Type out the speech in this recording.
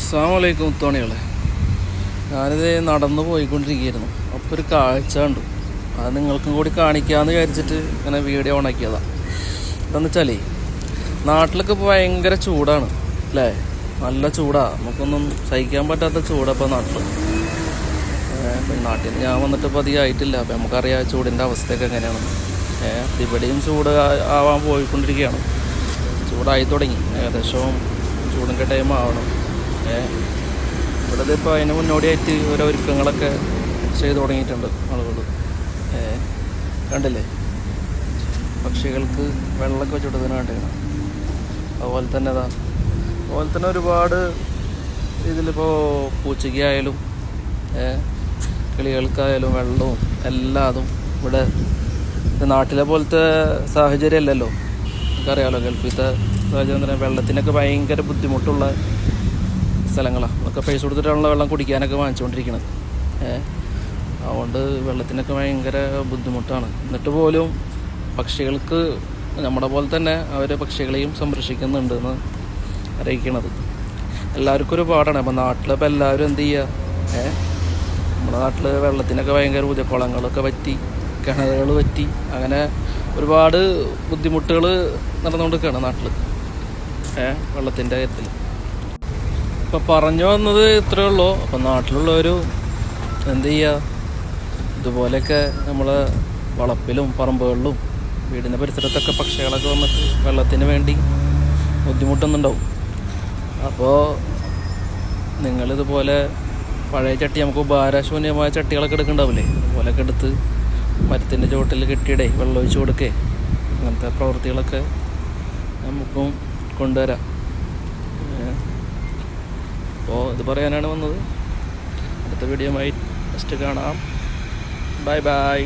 അസ്സാം വലൈക്കും മുത്തോണികളെ ഞാനിത് നടന്നു പോയിക്കൊണ്ടിരിക്കുകയായിരുന്നു. അപ്പോൾ ഒരു കാഴ്ച കണ്ടു. അത് നിങ്ങൾക്കും കൂടി കാണിക്കാമെന്ന് വിചാരിച്ചിട്ട് ഇങ്ങനെ വീഡിയോ ഓണാക്കിയതാണ് എന്താണെന്ന് വെച്ചാലേ നാട്ടിലൊക്കെ ഇപ്പോൾ ഭയങ്കര ചൂടാണ് അല്ലേ? നല്ല ചൂടാണ് നമുക്കൊന്നും സഹിക്കാൻ പറ്റാത്ത ചൂടാണ് ഇപ്പോൾ നാട്ടിൽ നാട്ടിൽ ഞാൻ വന്നിട്ട് ഇപ്പോൾ അധികം ആയിട്ടില്ല. അപ്പം നമുക്കറിയാം ചൂടിന്റെ അവസ്ഥയൊക്കെ എങ്ങനെയാണ്. ഏഹ് ഇവിടെയും ചൂട് ആവാൻ പോയിക്കൊണ്ടിരിക്കുകയാണ്. ചൂടായി തുടങ്ങി. ഏകദേശം ചൂടിന്റെ ടൈം ആവണം. ഇവിടെ ഇപ്പോൾ അതിന് മുന്നോടിയായിട്ട് ഓരോ ഒരുക്കങ്ങളൊക്കെ ചെയ്തു തുടങ്ങിയിട്ടുണ്ട് ആളുകൾ. കണ്ടില്ലേ? പക്ഷികൾക്ക് വെള്ളമൊക്കെ വെച്ചിട്ടതിന് കണ്ടിരുന്നു അതുപോലെ തന്നെ അതാ അതുപോലെ തന്നെ ഒരുപാട് ഇതിലിപ്പോൾ പൂച്ചയ്ക്കായാലും കിളികൾക്കായാലും വെള്ളവും എല്ലാതും ഇവിടെ നാട്ടിലെ പോലത്തെ സാഹചര്യമല്ലല്ലോ. നമുക്കറിയാമല്ലോ ഗൾഫിലത്തെ സാഹചര്യം എന്ന് പറഞ്ഞാൽ വെള്ളത്തിനൊക്കെ ഭയങ്കര ബുദ്ധിമുട്ടുള്ള സ്ഥലങ്ങളാണ് അതൊക്കെ പൈസ കൊടുത്തിട്ടാണല്ലോ വെള്ളം കുടിക്കാനൊക്കെ വാങ്ങിച്ചുകൊണ്ടിരിക്കുന്നത് അതുകൊണ്ട് വെള്ളത്തിനൊക്കെ ഭയങ്കര ബുദ്ധിമുട്ടാണ്. എന്നിട്ട് പോലും പക്ഷികൾക്ക് നമ്മുടെ പോലെ തന്നെ അവർ പക്ഷികളെയും സംരക്ഷിക്കുന്നുണ്ട് എന്ന് അറിയിക്കണത്. എല്ലാവർക്കും ഒരു പാടാണ്. അപ്പം നാട്ടിലിപ്പോൾ എല്ലാവരും എന്ത് ചെയ്യുക ഏഹ് നമ്മുടെ നാട്ടിൽ വെള്ളത്തിനൊക്കെ ഭയങ്കര പുതിയ കുളങ്ങളൊക്കെ പറ്റി കിണറുകൾ പറ്റി അങ്ങനെ ഒരുപാട് ബുദ്ധിമുട്ടുകൾ നടന്നുകൊണ്ടിരിക്കുകയാണ് നാട്ടിൽ ഏഹ് വെള്ളത്തിന്റെ കാര്യത്തിൽ ഇപ്പം പറഞ്ഞു വന്നത് ഇത്രയേ ഉള്ളൂ. അപ്പം നാട്ടിലുള്ളവർ എന്ത് ചെയ്യുക ഇതുപോലെയൊക്കെ നമ്മളെ വളപ്പിലും പറമ്പുകളിലും വീടിന്റെ പരിസരത്തൊക്കെ പക്ഷികളൊക്കെ വന്നിട്ട് വെള്ളത്തിന് വേണ്ടി ബുദ്ധിമുട്ടുന്നുണ്ടാവും. അപ്പോൾ നിങ്ങളിതുപോലെ പഴയ ചട്ടി നമുക്ക് ഭാരശൂന്യമായ ചട്ടികളൊക്കെ എടുക്കണ്ടാവില്ലേ? അതുപോലെയൊക്കെ എടുത്ത് മരത്തിന്റെ ചുവട്ടിൽ കെട്ടിയിടേ വെള്ളം ഒഴിച്ച് കൊടുക്കേ. അങ്ങനത്തെ പ്രവൃത്തികളൊക്കെ നമുക്കും കൊണ്ടുവരാം. അപ്പോൾ ഇത് പറയാനാണ് വന്നത്. അടുത്ത വീഡിയോ മൈ നെക്സ്റ്റ് കാണാം. Bye bye